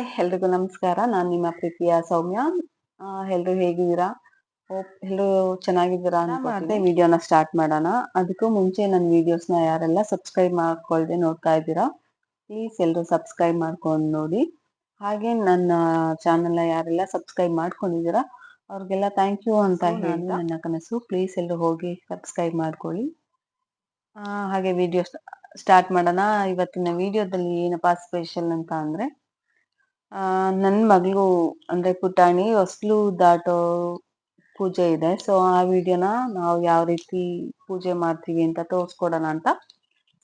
ಎಲ್ರಿಗೂ ನಮಸ್ಕಾರ. ನಾನು ನಿಮ್ಮ ಪ್ರೀತಿಯ ಸೌಮ್ಯ. ಎಲ್ರು ಹೇಗಿದ್ದೀರಾ? ಹೋಪ್ ಎಲ್ಲರೂ ಚೆನ್ನಾಗಿದ್ದೀರಾ ಅಂತ ವಿಡಿಯೋನ ಸ್ಟಾರ್ಟ್ ಮಾಡೋಣ. ಅದಕ್ಕೂ ಮುಂಚೆ ನನ್ನ ವಿಡಿಯೋಸ್ನ ಯಾರೆಲ್ಲ ಸಬ್ಸ್ಕ್ರೈಬ್ ಮಾಡ್ಕೊಳ್ದೆ ನೋಡ್ತಾ ಇದ್ದೀರಾ ಪ್ಲೀಸ್ ಎಲ್ಲರೂ ಸಬ್ಸ್ಕ್ರೈಬ್ ಮಾಡ್ಕೊಂಡು ನೋಡಿ. ಹಾಗೆ ನನ್ನ ಚಾನೆಲ್ನ ಯಾರೆಲ್ಲ ಸಬ್ಸ್ಕ್ರೈಬ್ ಮಾಡ್ಕೊಂಡಿದ್ದೀರಾ ಅವ್ರಿಗೆಲ್ಲ ಥ್ಯಾಂಕ್ ಯು ಅಂತ ಹೇಳಿ ನನ್ನ ಕನಸು. ಪ್ಲೀಸ್ ಎಲ್ಲರೂ ಹೋಗಿ ಸಬ್ಸ್ಕ್ರೈಬ್ ಮಾಡ್ಕೊಳ್ಳಿ. ಹಾಗೆ ವಿಡಿಯೋ ಸ್ಟಾರ್ಟ್ ಮಾಡೋಣ. ಇವತ್ತಿನ ವಿಡಿಯೋದಲ್ಲಿ ಏನಪ್ಪಾ ಸ್ಪೆಷಲ್ ಅಂತ ಅಂದ್ರೆ ನನ್ನ ಮಗಳು, ಅಂದ್ರೆ ಪುಟಾಣಿ, ಹೊಸ್ಲು ದಾಟೋ ಪೂಜೆ ಇದೆ. ಸೊ ಆ ವಿಡಿಯೋನ ನಾವು ಯಾವ ರೀತಿ ಪೂಜೆ ಮಾಡ್ತೀವಿ ಅಂತ ತೋರಿಸ್ಕೊಡೋಣ ಅಂತ.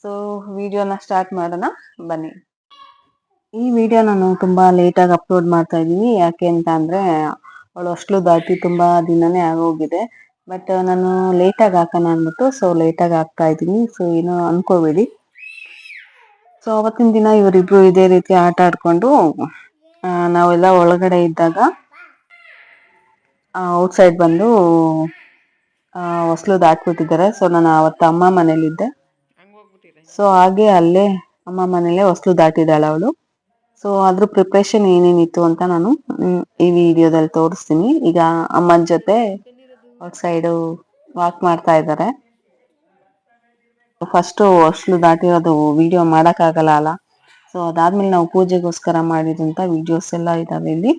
ಸೊ ವಿಡಿಯೋನ ಸ್ಟಾರ್ಟ್ ಮಾಡೋಣ. ಬನ್ನಿ. ಈ ವಿಡಿಯೋ ನಾನು ತುಂಬಾ ಲೇಟಾಗಿ ಅಪ್ಲೋಡ್ ಮಾಡ್ತಾ ಇದ್ದೀನಿ. ಯಾಕೆ ಅಂತ ಅಂದ್ರೆ, ಅವಳು ಹೊಸ್ಲು ದಾಟಿ ತುಂಬಾ ದಿನನೇ ಆಗೋಗಿದೆ. ಬಟ್ ನಾನು ಲೇಟಾಗಿ ಹಾಕೋಣ ಅಂದ್ಬಿಟ್ಟು ಸೊ ಲೇಟಾಗಿ ಹಾಕ್ತಾ ಇದ್ದೀನಿ. ಸೊ ಏನೋ ಅನ್ಕೋಬೇಡಿ. ಸೊ ಅವತ್ತಿನ ದಿನ ಇವರಿಬ್ರು ಇದೇ ರೀತಿ ಆಟ ಆಡ್ಕೊಂಡು ನಾವೆಲ್ಲ ಒಳಗಡೆ ಇದ್ದಾಗ ಔಟ್ ಸೈಡ್ ಬಂದು ಹೊಸ್ಲು ದಾಟ್ಬಿಟ್ಟಿದ್ದಾರೆ. ಸೊ ನಾನು ಅವತ್ತು ಅಮ್ಮ ಮನೇಲಿದ್ದೆ. ಸೊ ಹಾಗೆ ಅಲ್ಲೇ ಅಮ್ಮ ಮನೇಲೆ ಹೊಸ್ಲು ದಾಟಿದ್ದಾಳೆ ಅವಳು. ಸೊ ಅದ್ರ ಪ್ರಿಪ್ರೇಷನ್ ಏನೇನಿತ್ತು ಅಂತ ನಾನು ಈ ವಿಡಿಯೋದಲ್ಲಿ ತೋರಿಸ್ತೀನಿ. ಈಗ ಅಮ್ಮನ ಜೊತೆ ಔಟ್ ಸೈಡು ವಾಕ್ ಮಾಡ್ತಾ ಇದ್ದಾರೆ. ಫಸ್ಟ್ ಹೊಸ್ಲು ದಾಟಿರೋದು ವಿಡಿಯೋ ಮಾಡೋಕ್ಕಾಗಲ್ಲ ಅಲ್ಲ? ಸೊ ಅದಾದ್ಮೇಲೆ ನಾವು ಪೂಜೆಗೋಸ್ಕರ ಮಾಡಿದಂತ ವಿಡಿಯೋಸ್ ಎಲ್ಲ ಇದಾವೆ ಇಲ್ಲಿ.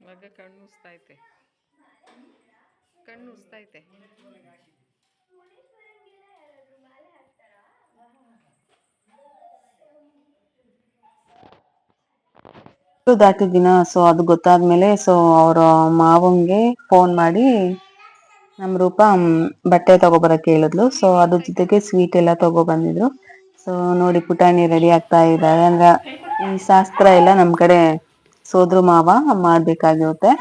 ಮಗ ಕಣ್ಣು ಉಸ್ತೈತೆ ಕಣ್ಣು ದಾಟಿದ ಸೊ ಅದು ಗೊತ್ತಾದ್ಮೇಲೆ ಸೊ ಅವ್ರ ಮಾವಂಗೆ ಫೋನ್ ಮಾಡಿ, ನಮ್ ರೂಪ ಬಟ್ಟೆ ತಗೋಬರಕ್ಕೆ ಹೇಳಿದ್ಲು. ಸೊ ಅದ್ರ ಜೊತೆಗೆ ಸ್ವೀಟ್ ಎಲ್ಲ ತಗೋ ಬಂದಿದ್ರು ಸೊ ನೋಡಿ ಪುಟಾಣಿ ರೆಡಿ ಆಗ್ತಾ ಇದ್ದಾರೆ. ಅಂದ್ರೆ ಈ ಶಾಸ್ತ್ರ ಎಲ್ಲ ನಮ್ ಕಡೆ ಸೋದ್ರ ಮಾವ, ಮಾಡ್ಬೇಕಾಗಿರುತ್ತೆ.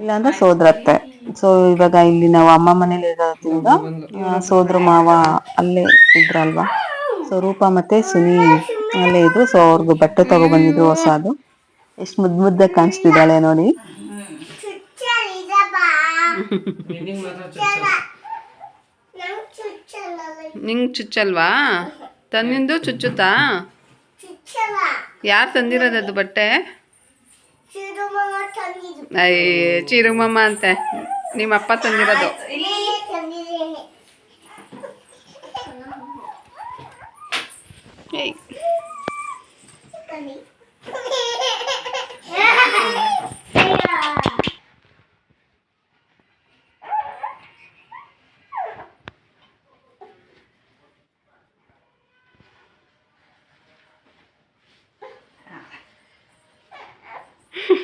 ಇಲ್ಲಾಂದ್ರೆ ಸೋದ್ರತ್ತೆ. ಸೊ ಇವಾಗ ಇಲ್ಲಿ ನಾವು ಅಮ್ಮ ಮನೇಲಿ ಇರೋದ್ರಿಂದ ಸೋದ್ರ ಮಾವ ಅಲ್ಲೇ ಇದ್ರಲ್ವಾ? ಸೊ ರೂಪ ಮತ್ತೆ ಸುನಿ ಅಲ್ಲೇ ಇದ್ರು. ಸೊ ಅವ್ರಿಗೂ ಬಟ್ಟೆ ತಗೊ ಬಂದಿದ್ರು ಹೊಸದು. ಎಷ್ಟು ಮುದ್ದು ಮುದ್ದಾಗ ಕಾಣಿಸ್ತಿದ್ದಾಳೆ ನೋಡಿ. ನಿಂಗೆ ಚುಚ್ಚಲ್ವಾ? ತನ್ನಿಂದು ಚುಚ್ಚುತ್ತಾ? ಯಾರು ತಂದಿರೋದದು ಬಟ್ಟೆ? ಅಯ್ಯ ಚಿರುಮಮ್ಮ ಅಂತೆ. ನಿಮ್ಮ ಅಪ್ಪ ತಂದಿರೋದು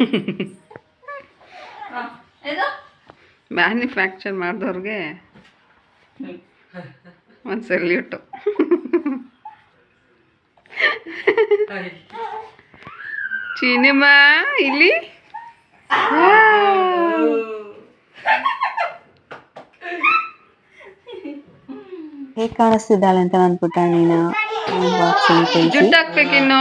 ಮ್ಯಾನುಫ್ಯಾಕ್ಚರ್ ಮಾಡಿದವ್ರಿಗೆ ಒಂದು ಸೆಲ್ಯೂಟು ಸಿನಿಮಾ ಇಲ್ಲಿ? ಹೇಗೆ ಕಾಣಿಸ್ತಿದ್ದಾಳೆ ಅಂತ ನನ್? ಪುಟಾಣಿನ ಬಾಕ್ಸಲ್ಲಿ ತಿಳಿಸಿ ಜುಟ್ಟು ಹಾಕ್ಬೇಕಿನ್ನು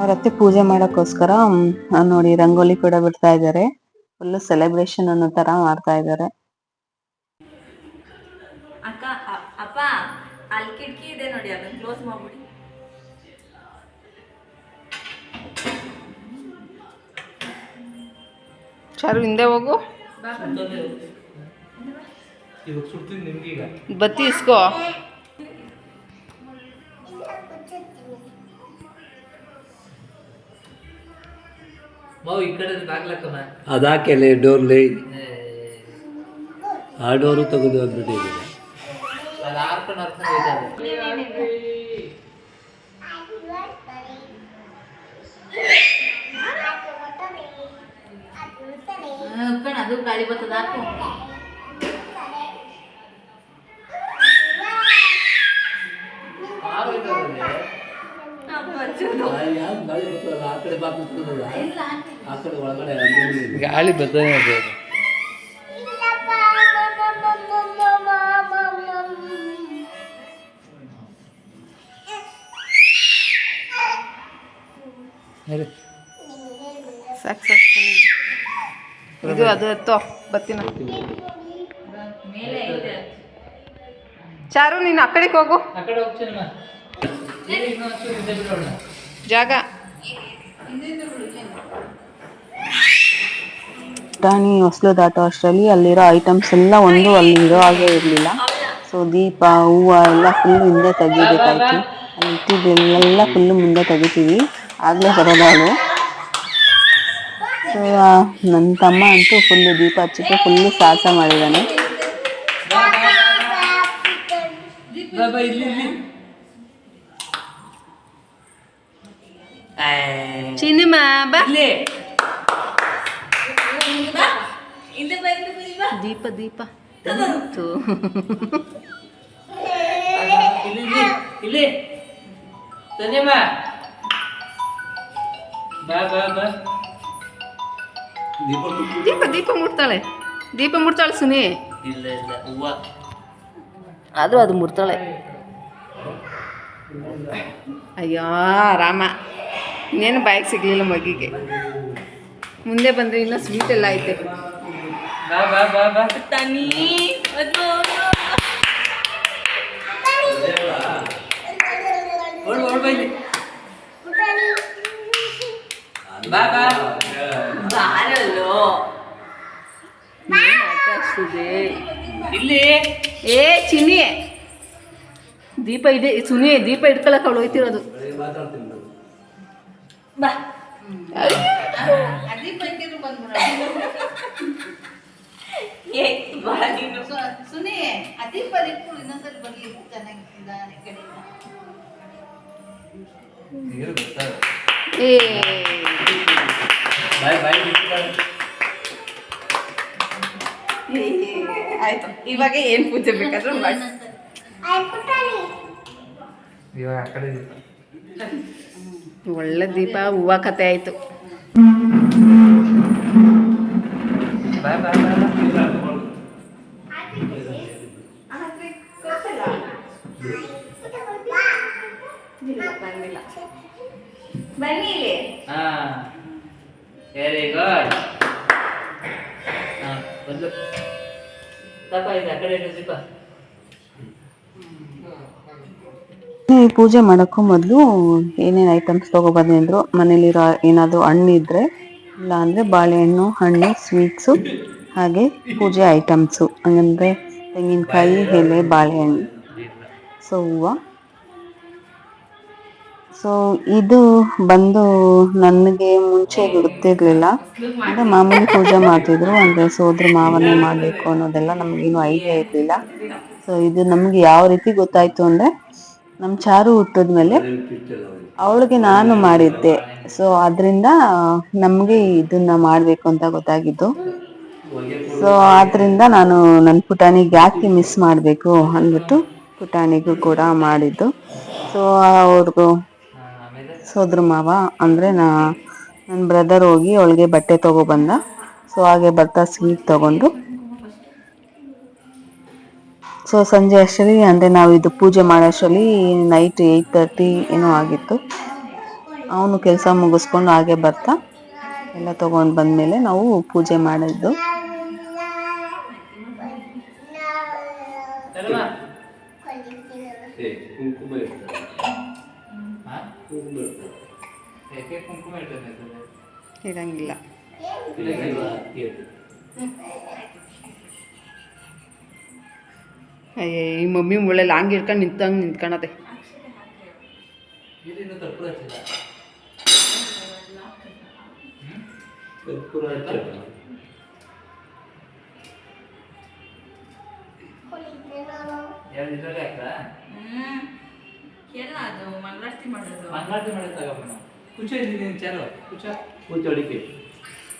ಅವ್ರ ಅತ್ತೆ ಪೂಜೆ ಮಾಡಕ್ಕೋಸ್ಕರ ನೋಡಿ ರಂಗೋಲಿ ಕೂಡ ಬಿಡ್ತಾ ಇದ್ದಾರೆ. ಫುಲ್ ಸೆಲೆಬ್ರೇಷನ್ ಅನ್ನೋ ತರ ಮಾಡ್ತಾ ಇದ್ದಾರೆ. ಅಕ್ಕ ಅಪ್ಪ ಅಲ್ಲಿ ಕಿಟಕಿ ಇದೆ ನೋಡಿ ಅದನ್ನ ಕ್ಲೋಸ್ ಮಾಡ್ಬಿಡಿ. ಚಾರು ಹಿಂದೆ ಹೋಗು. ಬತ್ತಿ ಇಸ್ಕೋ. ಅದಾಕೆಲೆ ಡೋರ್ಲಿ ಆ ಡೋರು ತೆಗೆದು ಹೋಗ್ಬಿಟ್ಟಿದೆ ಅದು ಹಾರ್ಕೊಂಡು ಹಾರ್ಕೊಂಡು ಹೋಯ್ತದೆ ಕಣ ಅದು ಗಾಳಿ ಬರ್ತದ ಹಾಕು ಹಾರು ಹೋಯ್ತದೆ ಯಾವ್ದು ಗಾಳಿ ಬರ್ತದಲ್ಲ ಆ ಕಡೆ ಬಾಕಿ ಕೂತ್ಕೊಳ್ಳೋದು. ಆ ಕಡೆ ಒಳಗಡೆ ಅಂಗಡಿ ಇದೆ. ಗಾಳಿ ಬರ್ತಾನೆ ಇದೆ ಸಕ್ಸಸ್ಫುಲಿ. ಇದು ಅದು ಎತ್ತೋ ಬತ್ತಿನ. ಮೇಲೆ ಐತೆ. ಚಾರು ನೀನು ಆ ಕಡೆಗೆ ಹೋಗು. ಜಾಗ. ಪುಟಾಣಿ ಹೊಸಲು ದಾಟೋ ಅಷ್ಟರಲ್ಲಿ ಅಲ್ಲಿರೋ ಐಟಮ್ಸ್ ಎಲ್ಲ ಒಂದು ಅಲ್ಲಿ ಇರೋ ಹಾಗೆ ಇರಲಿಲ್ಲ. ಸೊ ದೀಪ ಹೂವು ಎಲ್ಲ ಫುಲ್ ಹಿಂದೆ ತೆಗಿಬೇಕಾಯ್ತು ಅಲ್ಲಿ ಇಟ್ಟಿದ್ದೆಲ್ಲ ಫುಲ್ ಮುಂದೆ ತೆಗಿತೀವಿ. ಆಗಲೇ ಬರೋದಾಳು ಸೊ ನನ್ನ ತಮ್ಮ ಅಂತೂ ಫುಲ್ಲು ದೀಪ ಹಚ್ಚಕ್ಕೆ ಫುಲ್ಲು ಸಾಹಸ ಮಾಡಿದ್ದಾನೆ. ಬಾ ಬಾ ಇಲ್ಲಿ ಇಲ್ಲಿ ಚಿನಿಮಾ ಬಾ ಹಿಂದೆ ಬಂದು ಬಿಲ್ವಾ ದೀಪ ದೀಪ ಥು. ಇಲ್ಲಿ ಇಲ್ಲಿ ಇಲ್ಲಿ ಸಂಜಯಮ್ಮ ಬಾ ಬಾ ಬಾ ದೀಪ ದೀಪ ಮುಟ್ತಾಳೆ ದೀಪ ಮುಟ್ತಾಳೆ ಸುನಿ ಇಲ್ಲ ಇಲ್ಲ ಹೂವ ಆದರೂ ಅದು ಮುಟ್ತಾಳೆ ಅಯ್ಯೋ ರಾಮ ಇನ್ನೇನು ಬಾಯಿಗೆ ಸಿಗಲಿಲ್ಲ ಮಗಿಗೆ. ಮುಂದೆ ಬಂದರೆ ಇನ್ನೂ ಸ್ವೀಟ್ ಎಲ್ಲ ಐತೆ. ಇಲ್ಲಿ. ಏ ಚಿನ್ನಿ. ದೀಪ ಇದೆ. ಸುನಿ ದೀಪ ಇಟ್ಕೊಳಕ್ ಅವಳು ಹೋಯ್ತಿರೋದು. ಬಾ ಏ ಬಾ ನೀನು ಸುನಿ ಅದೀಪ ಇಟ್ಕೊಂಡು ಇನ್ನೊಂದ್ಸಲ ಬರ್ಲಿ ಚೆನ್ನಾಗಿದ್ದಾನೆ ಕಡೆಯಿಂದ ನೀರು ಗೊತ್ತಾಗ ಏ ಬಾಯ್ ಬಾಯ್ ಆಯ್ತು ಇವಾಗ ಏನು ಪೂಜೆ ಬೇಕಾದ್ರೂ ಮಾಡಿ ಇವಾಗ ಆ ಕಡೆ ಇದೆ. ಒಳ್ಳೆ ದೀಪ ಹೂವು ಕತೆ ಆಯಿತು. ವೆರಿ ಗುಡ್ ಹಾ. ಬಂದು. ತಪ್ಪ ಇದೆ ಆ ಕಡೆ ಇಡು ದೀಪ. ಈ ಪೂಜೆ ಮಾಡೋಕ್ಕೂ ಮೊದಲು ಏನೇನು ಐಟಮ್ಸ್ ಅಂದರು, ಮನೇಲಿರೋ ಏನಾದರೂ ಹಣ್ಣು ಇದ್ದರೆ ಇಲ್ಲ ಅಂದರೆ ಬಾಳೆಹಣ್ಣು, ಹಣ್ಣು ಸ್ವೀಟ್ಸು ಹಾಗೆ ಪೂಜೆ ಐಟಮ್ಸು ಹಂಗಂದರೆ ತೆಂಗಿನಕಾಯಿ, ಎಲೆ, ಬಾಳೆಹಣ್ಣು. ಸೊ ಹೂವು. ಸೊ ಇದು ಬಂದು ನನಗೆ ಮುಂಚೆ ಗೊತ್ತಿರಲಿಲ್ಲ. ಅಂದರೆ ಮಾಮೂಲಿ ಪೂಜೆ ಮಾಡ್ತಿದ್ರು, ಅಂದರೆ ಸೋದ್ರ ಮಾವನೇ ಮಾಡಬೇಕು ಅನ್ನೋದೆಲ್ಲ ನಮಗೇನು ಐಡಿಯಾ ಇರಲಿಲ್ಲ. ಸೊ ಇದು ನಮಗೆ ಯಾವ ರೀತಿ ಗೊತ್ತಾಯ್ತು ಅಂದರೆ ನಮ್ಮ ಚಾರು ಹುಟ್ಟಿದ್ಮೇಲೆ ಅವಳಿಗೆ ನಾನು ಮಾಡಿದ್ದೆ. ಸೊ ಅದರಿಂದ ನಮಗೆ ಇದನ್ನ ಮಾಡಬೇಕು ಅಂತ ಗೊತ್ತಾಗಿದ್ದು. ಸೊ ಆದ್ರಿಂದ ನಾನು ನನ್ನ ಪುಟಾಣಿಗೆ ಯಾಕೆ ಮಿಸ್ ಮಾಡಬೇಕು ಅಂದ್ಬಿಟ್ಟು ಪುಟಾಣಿಗೂ ಕೂಡ ಮಾಡಿದ್ದು. ಸೊ ಅವ್ರಿಗೂ ಸೋದ್ರ ಮಾವ ಅಂದರೆ ನಾ ನನ್ನ ಬ್ರದರ್ ಹೋಗಿ ಅವಳಿಗೆ ಬಟ್ಟೆ ತಗೊಬಂದ ಸೊ ಹಾಗೆ ಬರ್ತಾ ಸ್ವೀಟ್ ತಗೊಂಡು ಸೊ ಸಂಜೆ ಅಷ್ಟರಲ್ಲಿ ಅಂದರೆ ನಾವು ಇದು ಪೂಜೆ ಮಾಡೋಷ್ಟರಲ್ಲಿ ನೈಟ್ ಏಯ್ಟ್ ತರ್ಟಿ ಏನೋ ಆಗಿತ್ತು. ಅವನು ಕೆಲಸ ಮುಗಿಸ್ಕೊಂಡು ಹಾಗೆ ಬರ್ತಾ ಎಲ್ಲ ತೊಗೊಂಡು ಬಂದಮೇಲೆ ನಾವು ಪೂಜೆ ಮಾಡಿದ್ದು. ತರವಾ ಅಯ್ಯೇ ಈ ಮಮ್ಮಿ ಮುಳ್ಳೆ ಲಾಂಗ್ ಹಿಡ್ಕೊಂಡು ನಿಂತಂಗೆ ನಿಂತ್ಕೊಳತೆ ಇಲ್ಲಿಂದ ಕರ್ಪೂರ ಹಚ್ಚಿಲ್ಲ ಕರ್ಪೂರ ಹಚ್ಚೋಣ. ಎರಡು ಇದರಲ್ಲಿ ಹಾಕ್ತಾ ಹ್ಮ್. ಎಲ್ಲ ಅದು ಮಂಗಳಾರತಿ ಮಾಡೋದು. ಮಂಗಳಾರತಿ ಮಾಡಿ ತಗೋಬೋಣ ಕುಚ ಇದ್ದೀನಿ ಚಾರು. ಕುಚ ಕೂತು ಅಡಿಕೆ.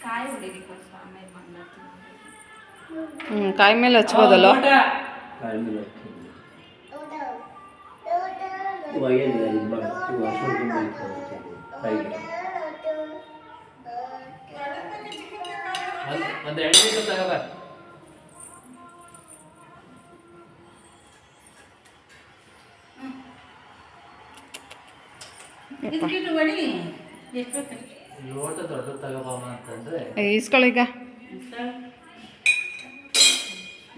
ಕಾಯಿ ಹೊಡಿಲಿಕ್ಕೋಸ್ಕರ ಆಮೇಲೆ ಮಂಗಳಾರತಿ ಮಾಡೋದು. ಹ್ಞೂ ಕಾಯಿ ಮೇಲೆ ಹಚ್ಬೋದಲ್ಲ? ಕಾಯಿ ಮೇಲೆ ಹಾಕ್ಕೊಂಡು. ಇವಾಗ ಏನಿಲ್ಲ ಇದು ಮಾಡು. ಇವಾಗ ಅರ್ಶಿಣ ಕುಂಕುಮ ಇಟ್ಕೊಂಡು ಕೈಗೆ. ಒಂದು ಒಂದು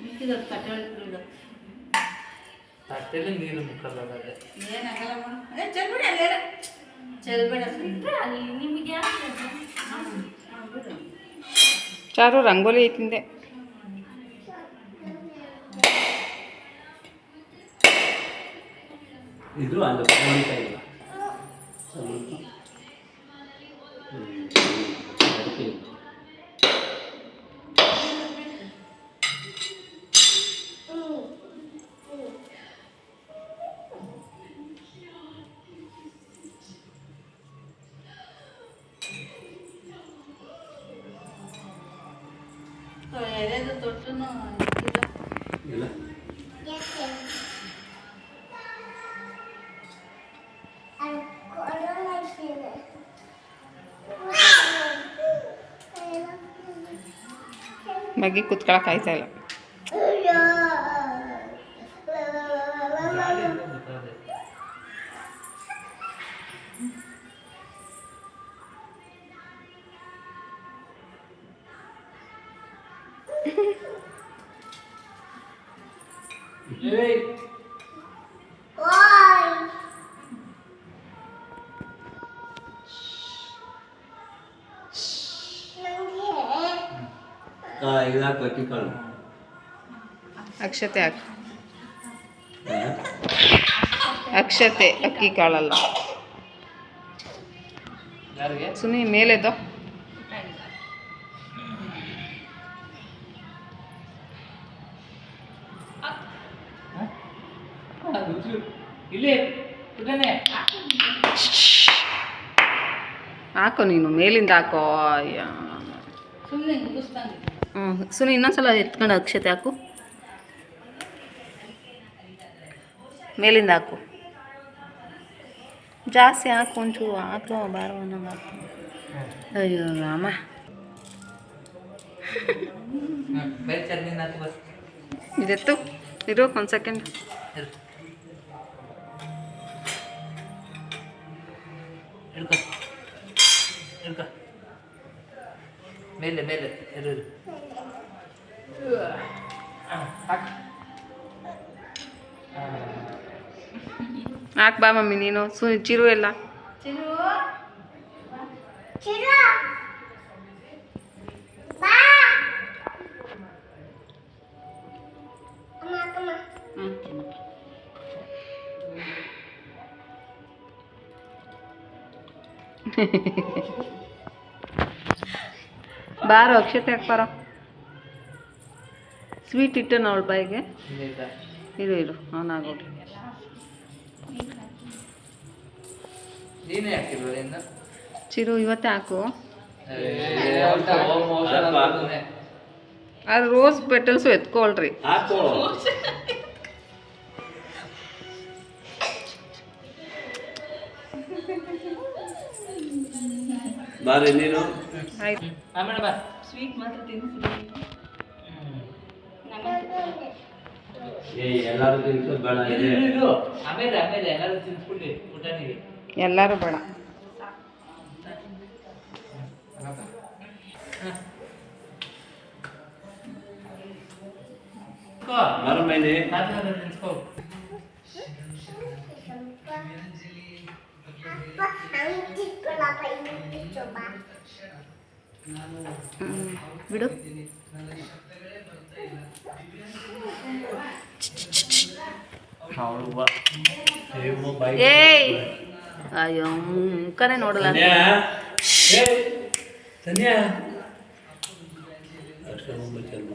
ಈಸ್ಕೊಳೀಗ ಮಿಕ್ಕಿದ ಕಟ್ಟೆ ತಟ್ಟೆಲಿ ನೀರು ಮುಕ್ಕಲ್ಲಾಗದೆ ಏನಾಗಲ್ಲ ಮಾಡು ಚೆಲ್ಬಿಡಿ ಅಲ್ಲೇ ಚೆಲ್ಬೇಡ ಅಲ್ಲಿ ನಿಮಗೆ ಚಾರು ರಂಗೋಲಿ ಐತಿಂದೆ ಇದು ಅಲ್ಲ ಕಾಣಿಸ್ತಾ ಇಲ್ಲ ಸ್ವಲ್ಪ. ಮಗಿ ಕುತ್ಕೊಳಕ್ ಅಕ್ಕಿ ಕಾಳು. ಅಕ್ಷತೆ ಹಾಕು? ಅಕ್ಷತೆ ಅಕ್ಕಿ ಕಾಳಲ್ಲ. ಸುನಿ ಮೇಲೆದು ಹಾಕೋ ನೀನು ಮೇಲಿಂದ ಹಾಕೋ ಅಯ್ಯ. ಸುಮ್ಮನೆ ಮುಗಿಸ್ತಾನೆ ಹ್ಞೂ ಸುನಿ, ಇನ್ನೊಂದ್ಸಲ ಎತ್ಕೊಂಡು ಅಕ್ಷತೆ ಹಾಕು. ಮೇಲಿಂದ ಹಾಕು. ಜಾಸ್ತಿ ಹಾಕು, ಒಂಚೂರು ಹಾಕು, ಬಾರೋ, ಅನ್ನಂಗೆ ಹಾಕು. ಅಯ್ಯೋ, ರಾಮ. ಇದೆತ್ತು? ಇರು, ಒಂದು ಸೆಕೆಂಡ್ ಮೇಲೆ ಮೇಲೆ. ಇರು. ಹಾಕು. ಬಾ ಮಮ್ಮಿ ನೀನು. ಸು ಚಿರು ಎಲ್ಲ. ಚಿರು. ಬಾರೋ ಅಕ್ಷತೆ ಹಾಕ್ ಬಾರೋ. ಸ್ವೀಟ್ ಇಟ್ಟನ ಅವಳ ಬಾಯಿಗೆ. ಇರು ಇರು ಅವನಾಗೋಗಿ ಚಿರು ಇವತ್ತೇ ಹಾಕು. ಅದು ರೋಸ್ ಪೆಟಲ್ಸು ಎತ್ಕೊಳ್ರಿ. ಬಾರಿ ನೀನು. ಆಯ್ತು. ಸ್ವೀಟ್ ಮಾತ್ರ ತಿನ್ಸಿ ಏ ಎಲ್ಲರೂ ತಿನ್ಸು ಬೇಡ. ಆಮೇಲೆ ಆಮೇಲೆ ಎಲ್ಲರೂ ತಿನ್ಸ್ಬಿಡ್ಲಿ ಊಟನಿಗೆ ಎಲ್ಲರೂ ಬೇಡ. ನಿಂತ್ಕೋ ಬರ ಮೇಲೆ ತಾತನ ಹತ್ರ ನಿಂತ್ಕೋ ಬಿಡು. ಏಯ್! ಅಯ್ಯೋ ಮುಖನೇ ನೋಡಲ್ಲ. ಅಂತ. ತನ್ಯಾ ಅಷ್ಟೇ ಮುಂಬೈ ಚೆಲ್ಲ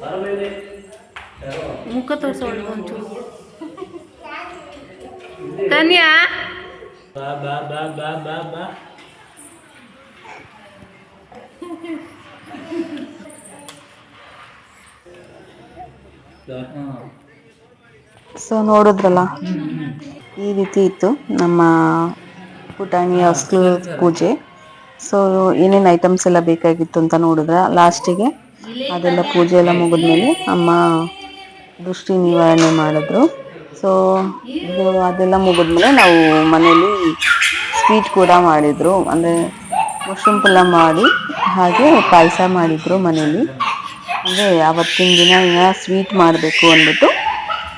ಬರ ಮೇಲೆ ಮುಖ ತೋರಿಸೋಳು ಒಂಚೂರು. ತನ್ಯಾ ಬಾ ಬಾ ಬಾ ಬಾ ಬಾ ಬಾ. ಸೊ ನೋಡಿದ್ರಲ್ಲ? ಈ ರೀತಿ ಇತ್ತು ನಮ್ಮ ಪುಟಾಣಿ ಹೊಸ್ಲು ಪೂಜೆ. ಸೊ ಏನೇನು ಐಟಮ್ಸ್ ಎಲ್ಲ ಬೇಕಾಗಿತ್ತು ಅಂತ ನೋಡಿದ್ರೆ? ಲಾಸ್ಟಿಗೆ ಅದೆಲ್ಲ ಪೂಜೆ ಎಲ್ಲ ಮುಗಿದ್ಮೇಲೆ ಅಮ್ಮ ದೃಷ್ಟಿ ನಿವಾರಣೆ ಮಾಡಿದ್ರು. ಸೊ ಅದೆಲ್ಲ ಮುಗಿದ್ಮೇಲೆ ನಾವು ಮನೇಲಿ ಸ್ವೀಟ್ ಕೂಡ ಮಾಡಿದರು. ಅಂದರೆ ಮಶ್ರೂಮ್ ಮಾಡಿ ಹಾಗೆ ಪಾಯಸ ಮಾಡಿದರು ಮನೇಲಿ ಅಂದರೆ ಅವತ್ತಿನ ದಿನ ಸ್ವೀಟ್ ಮಾಡಬೇಕು ಅಂದ್ಬಿಟ್ಟು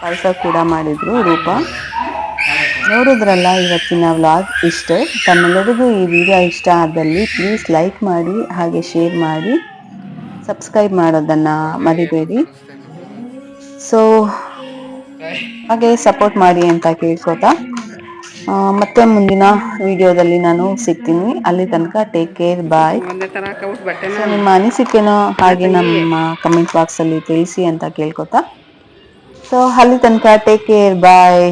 ಪಾಯಸ ಕೂಡ ಮಾಡಿದರು ರೂಪ. ನೋಡಿದ್ರಲ್ಲ ಇವತ್ತಿನ ವ್ಲಾಗ್ ಇಷ್ಟೇ. ತಮ್ಮೆಲ್ಲರಿಗೂ ಈ ವಿಡಿಯೋ ಇಷ್ಟ ಆದಲ್ಲಿ ಪ್ಲೀಸ್ ಲೈಕ್ ಮಾಡಿ, ಹಾಗೆ ಶೇರ್ ಮಾಡಿ ಸಬ್ಸ್ಕ್ರೈಬ್ ಮಾಡೋದನ್ನು ಮರಿಬೇಡಿ. ಸೊ ಹಾಗೆ ಸಪೋರ್ಟ್ ಮಾಡಿ ಅಂತ ಕೇಳ್ಕೊತಾ. ಮತ್ತೆ ಮುಂದಿನ ವಿಡಿಯೋದಲ್ಲಿ ನಾನು ಸಿಗ್ತೀನಿ. ಅಲ್ಲಿ ತನಕ ಟೇಕ್ ಕೇರ್ ಬಾಯ್ ಸೊ ನಿಮ್ಮ ಅನಿಸಿಕೆನೋ ಹಾಗೆ ನಮ್ಮ ಕಮೆಂಟ್ ಬಾಕ್ಸ್ ಅಲ್ಲಿ ತಿಳಿಸಿ ಅಂತ ಕೇಳ್ಕೊತಾ. ಸೊ ಅಲ್ಲಿ ತನಕ ಟೇಕ್ ಕೇರ್ ಬಾಯ್